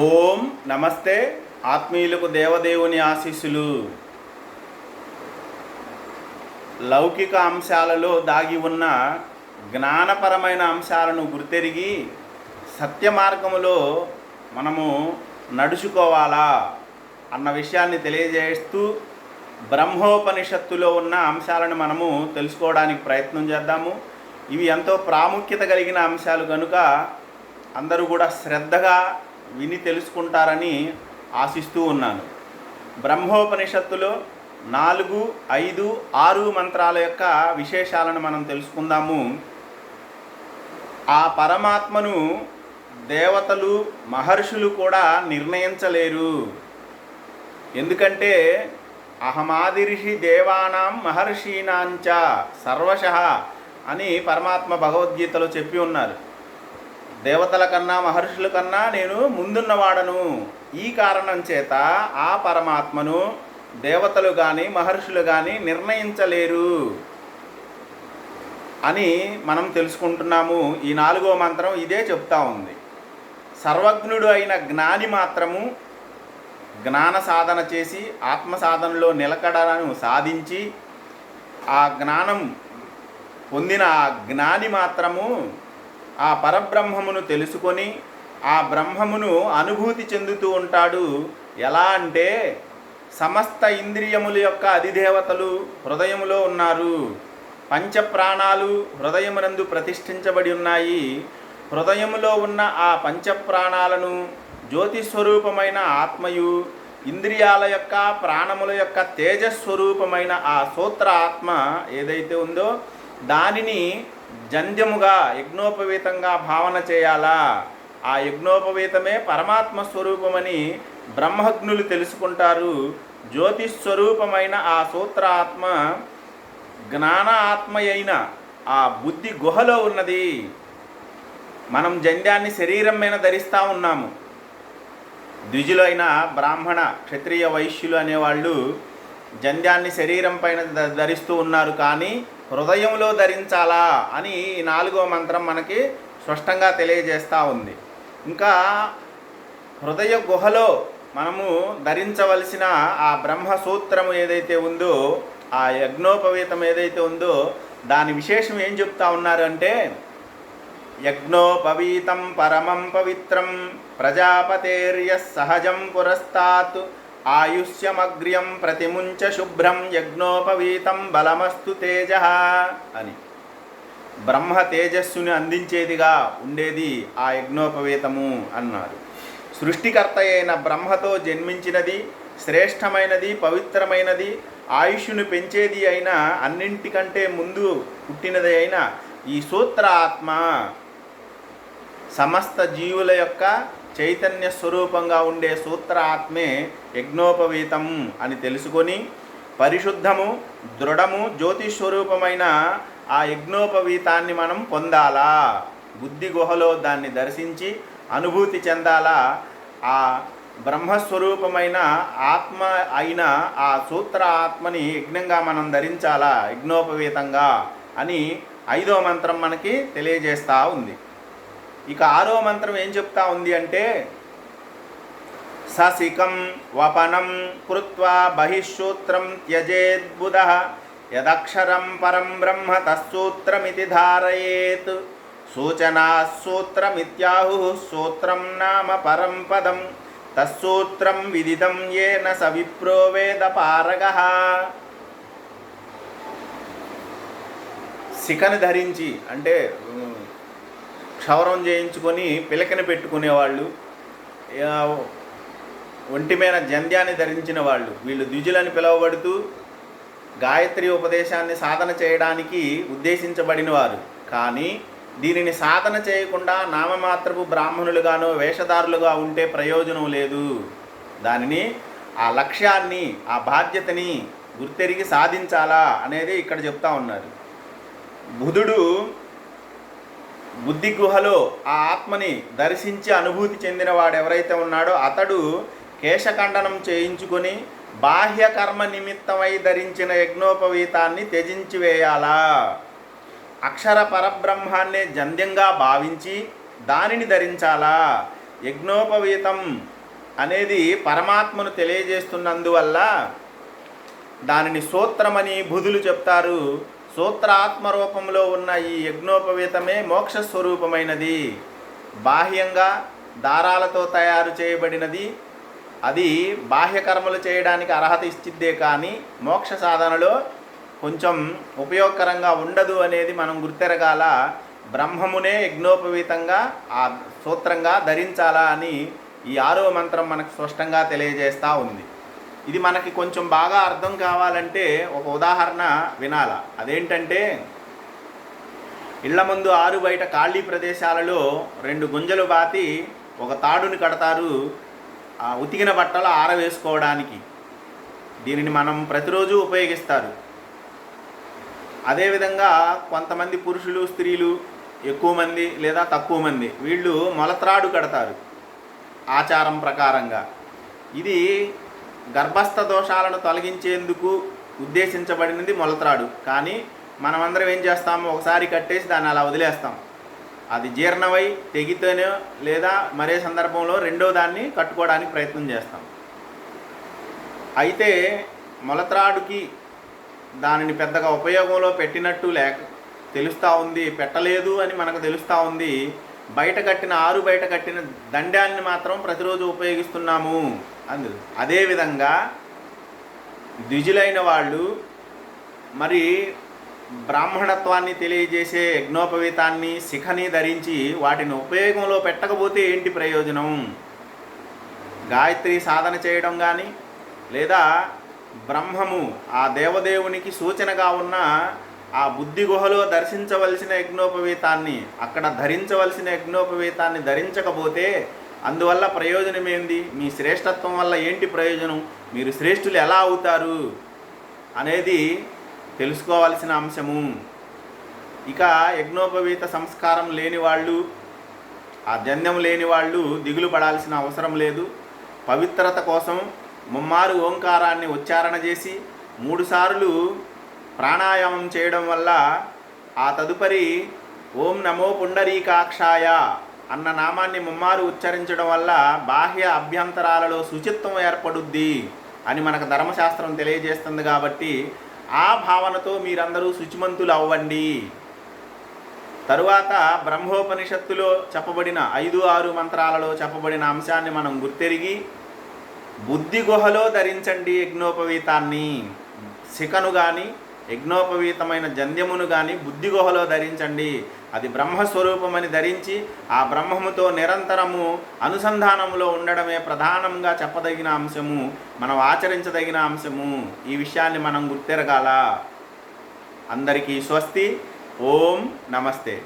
ఓం నమస్తే ఆత్మీయులకు దేవదేవుని ఆశీస్సులు. లౌకిక అంశాలలో దాగి ఉన్న జ్ఞానపరమైన అంశాలను గుర్తెరిగి సత్య మార్గములో మనము నడుచుకోవాలా అన్న విషయాన్ని తెలియజేస్తూ బ్రహ్మోపనిషత్తులో ఉన్న అంశాలను మనము తెలుసుకోవడానికి ప్రయత్నం చేద్దాము. ఇవి ఎంతో ప్రాముఖ్యత కలిగిన అంశాలు కనుక అందరూ కూడా శ్రద్ధగా విని తెలుసుకుంటారని ఆశిస్తూ ఉన్నాను. బ్రహ్మోపనిషత్తులో నాలుగు ఐదు ఆరు మంత్రాల యొక్క విశేషాలను మనం తెలుసుకుందాము. ఆ పరమాత్మను దేవతలు మహర్షులు కూడా నిర్ణయించలేరు. ఎందుకంటే అహమాదిరిషి దేవానాం మహర్షీనాంచ సర్వశ అని పరమాత్మ భగవద్గీతలో చెప్పి ఉన్నారు. దేవతల కన్నా మహర్షుల కన్నా నేను ముందున్నవాడను. ఈ కారణం చేత ఆ పరమాత్మను దేవతలు కానీ మహర్షులు కానీ నిర్ణయించలేరు అని మనం తెలుసుకుంటున్నాము. ఈ నాలుగో మంత్రం ఇదే చెప్తా ఉంది. సర్వజ్ఞుడు అయిన జ్ఞాని మాత్రము జ్ఞాన సాధన చేసి ఆత్మ సాధనలో నిలకడను సాధించి ఆ జ్ఞానం పొందిన ఆ జ్ఞాని మాత్రము ఆ పరబ్రహ్మమును తెలుసుకొని ఆ బ్రహ్మమును అనుభూతి చెందుతూ ఉంటాడు. ఎలా అంటే సమస్త ఇంద్రియముల యొక్క అధిదేవతలు హృదయములో ఉన్నారు. పంచప్రాణాలు హృదయమునందు ప్రతిష్ఠించబడి ఉన్నాయి. హృదయములో ఉన్న ఆ పంచప్రాణాలను జ్యోతిస్వరూపమైన ఆత్మయు ఇంద్రియాల యొక్క ప్రాణముల యొక్క తేజస్వరూపమైన ఆ సూత్ర ఆత్మ ఏదైతే ఉందో దానిని జంధ్యముగా యజ్ఞోపవీతంగా భావన చేయాలా? ఆ యజ్ఞోపవీతమే పరమాత్మ స్వరూపమని బ్రహ్మజ్ఞులు తెలుసుకుంటారు. జ్యోతిస్వరూపమైన ఆ సూత్ర ఆత్మ జ్ఞాన ఆత్మయైన ఆ బుద్ధి గుహలో ఉన్నది. మనం జంధ్యాన్ని శరీరం మీద ధరిస్తూ ఉన్నాము. ద్విజులైన బ్రాహ్మణ క్షత్రియ వైశ్యులు అనేవాళ్ళు జంధ్యాన్ని శరీరం పైన ధరిస్తూ ఉన్నారు కానీ హృదయంలో ధరించాలా అని ఈ నాలుగో మంత్రం మనకి స్పష్టంగా తెలియజేస్తూ ఉంది. ఇంకా హృదయ గుహలో మనము ధరించవలసిన ఆ బ్రహ్మసూత్రము ఏదైతే ఉందో ఆ యజ్ఞోపవీతం ఏదైతే ఉందో దాని విశేషం ఏం చెప్తా ఉన్నారు అంటే యజ్ఞోపవీతం పరమం పవిత్రం ప్రజాపతేర్య సహజం పురస్తాత్ ఆయుష్యమగ్ర్యం ప్రతిముంచ శుభ్రం యజ్ఞోపవీతం బలమస్తు తేజ అని. బ్రహ్మ తేజస్సుని అందించేదిగా ఉండేది ఆ యజ్ఞోపవీతము అన్నారు సృష్టికర్త అయిన బ్రహ్మతో జన్మించినది శ్రేష్టమైనది పవిత్రమైనది ఆయుష్ను పెంచేది అయిన అన్నింటికంటే ముందు పుట్టినది అయిన ఈ సూత్ర ఆత్మ సమస్త జీవుల యొక్క చైతన్య స్వరూపంగా ఉండే సూత్ర ఆత్మే యజ్ఞోపవీతం అని తెలుసుకొని పరిశుద్ధము దృఢము జ్యోతి స్వరూపమైన ఆ యజ్ఞోపవీతాన్ని మనం పొందాలా? బుద్ధి గుహలో దాన్ని దర్శించి అనుభూతి చెందాలా? ఆ బ్రహ్మస్వరూపమైన ఆత్మ అయిన ఆ సూత్ర ఆత్మని యజ్ఞంగా మనం ధరించాలా? యజ్ఞోపవీతంగా అని ఐదో మంత్రం మనకి తెలియజేస్తూ ఉంది. ఇక ఆరో మంత్రం ఏం చెప్తా ఉంది అంటే ససికం వపనం కృత్వా బహిశ్సూత్రం త్యజేద్బుధ యదక్షరం పరం బ్రహ్మ తస్సూత్రమితి ధారయేత్ సూచనా సూత్రమిత్యాహు సూత్రం నామ పరం పదం తస్సూత్రం విదితం ఏన స విప్రో వేద పారగ. శిఖను ధరించి అంటే క్షవరం చేయించుకొని పిలకని పెట్టుకునేవాళ్ళు. ఒంటిమైన జంధ్యాన్ని ధరించిన వాళ్ళు. వీళ్ళు ద్విజులని పిలువబడుతూ గాయత్రి ఉపదేశాన్ని సాధన చేయడానికి ఉద్దేశించబడిన వారు కానీ దీనిని సాధన చేయకుండా నామమాత్రపు బ్రాహ్మణులుగానో వేషధారులుగా ఉంటే ప్రయోజనం లేదు. దానిని ఆ లక్ష్యాన్ని ఆ బాధ్యతని గుర్తెరిగి సాధించాలా అనేది ఇక్కడ చెప్తా ఉన్నారు. బుధుడు బుద్ధి గుహలో ఆ ఆత్మని దర్శించి అనుభూతి చెందినవాడు ఎవరైతే ఉన్నాడో అతడు కేశఖండనం చేయించుకొని బాహ్య కర్మ నిమిత్తమై ధరించిన యజ్ఞోపవీతాన్ని త్యజించి వేయాలా. అక్షర పరబ్రహ్మాన్నే జంధ్యంగా భావించి దానిని ధరించాలా. యజ్ఞోపవీతం అనేది పరమాత్మను తెలియజేస్తున్నందువల్ల దానిని సూత్రమని బుధులు చెప్తారు. సూత్రాత్మ రూపంలో ఉన్న ఈ యజ్ఞోపవీతమే మోక్ష స్వరూపమైనది బాహ్యంగా దారాలతో తయారు చేయబడినది. అది బాహ్యకర్మలు చేయడానికి అర్హత ఇచ్చిద్దే కానీ మోక్ష సాధనలో కొంచెం ఉపయోగకరంగా ఉండదు అనేది మనం గుర్తెరగాల బ్రహ్మమునే యజ్ఞోపవీతంగా ఆ సూత్రంగా ధరించాలా అని ఈ ఆరవ మంత్రం మనకు స్పష్టంగా తెలియజేస్తూ ఉంది. ఇది మనకి కొంచెం బాగా అర్థం కావాలంటే ఒక ఉదాహరణ వినాల. అదేంటంటే ఇళ్ళ ముందు ఆరు బయట ఖాళీ ప్రదేశాలలో రెండు గుంజలు బాతి ఒక తాడుని కడతారు ఆ ఉతికిన బట్టలు ఆరవేసుకోవడానికి. దీనిని మనం ప్రతిరోజు ఉపయోగిస్తారు. అదేవిధంగా కొంతమంది పురుషులు స్త్రీలు ఎక్కువ మంది లేదా తక్కువ మంది వీళ్ళు మొలత్రాడు కడతారు. ఆచారం ప్రకారంగా. ఇది గర్భస్థ దోషాలను తొలగించేందుకు ఉద్దేశించబడినది మొలత్రాడు. కానీ మనమందరం ఏం చేస్తాము? ఒకసారి కట్టేసి దాన్ని అలా వదిలేస్తాం. అది జీర్ణమై తెగితేనే లేదా మరే సందర్భంలో రెండో దాన్ని కట్టుకోవడానికి ప్రయత్నం చేస్తాం. అయితే మొలత్రాడుకి దానిని పెద్దగా ఉపయోగంలో పెట్టినట్టు లేక తెలుస్తూ ఉంది పెట్టలేదు అని మనకు తెలుస్తూ ఉంది. బయట కట్టిన ఆరు బయట కట్టిన దండాన్ని మాత్రం ప్రతిరోజు ఉపయోగిస్తున్నాము. అందు అదేవిధంగా ద్విజులైన వాళ్ళు మరి బ్రాహ్మణత్వాన్ని తెలియజేసే యజ్ఞోపవీతాన్ని శిఖని ధరించి వాటిని ఉపయోగంలో పెట్టకపోతే ఏంటి ప్రయోజనం? గాయత్రి సాధన చేయడం కానీ లేదా బ్రహ్మము ఆ దేవదేవునికి సూచనగా ఉన్న ఆ బుద్ధి గుహలో దర్శించవలసిన యజ్ఞోపవీతాన్ని అక్కడ ధరించవలసిన యజ్ఞోపవీతాన్ని ధరించకపోతే అందువల్ల ప్రయోజనం ఏంది? మీ శ్రేష్టత్వం వల్ల ఏంటి ప్రయోజనం? మీరు శ్రేష్ఠులు ఎలా అవుతారు? అనేది తెలుసుకోవాల్సిన అంశము. ఇక యజ్ఞోపవీత సంస్కారం లేని వాళ్ళు ఆ జన్యం లేని వాళ్ళు దిగులు పడాల్సిన అవసరం లేదు. పవిత్రత కోసం ముమ్మారు ఓంకారాన్ని ఉచ్చారణ చేసి మూడుసార్లు ప్రాణాయామం చేయడం వల్ల ఆ తదుపరి ఓం నమో పుండరీకాక్షాయ అన్న నామాన్ని ముమ్మారు ఉచ్చరించడం వల్ల బాహ్య అభ్యంతరాలలో శుచిత్వం ఏర్పడుద్ది అని మనకు ధర్మశాస్త్రం తెలియజేస్తుంది కాబట్టి ఆ భావనతో మీరందరూ శుచిమంతులు అవ్వండి. తరువాత బ్రహ్మోపనిషత్తులో చెప్పబడిన ఐదు ఆరు మంత్రాలలో చెప్పబడిన అంశాన్ని మనం గుర్తెరిగి బుద్ధి గుహలో ధరించండి యజ్ఞోపవీతాన్ని. శిఖను కానీ యజ్ఞోపవీతమైన జంధ్యమును కానీ బుద్ధి గుహలో ధరించండి. అది బ్రహ్మస్వరూపమని ధరించి ఆ బ్రహ్మముతో నిరంతరము అనుసంధానములో ఉండడమే ప్రధానంగా చెప్పదగిన అంశము మనం ఆచరించదగిన అంశము. ఈ విషయాన్ని మనం గుర్తెరగాల. అందరికీ స్వస్తి. ఓం నమస్తే.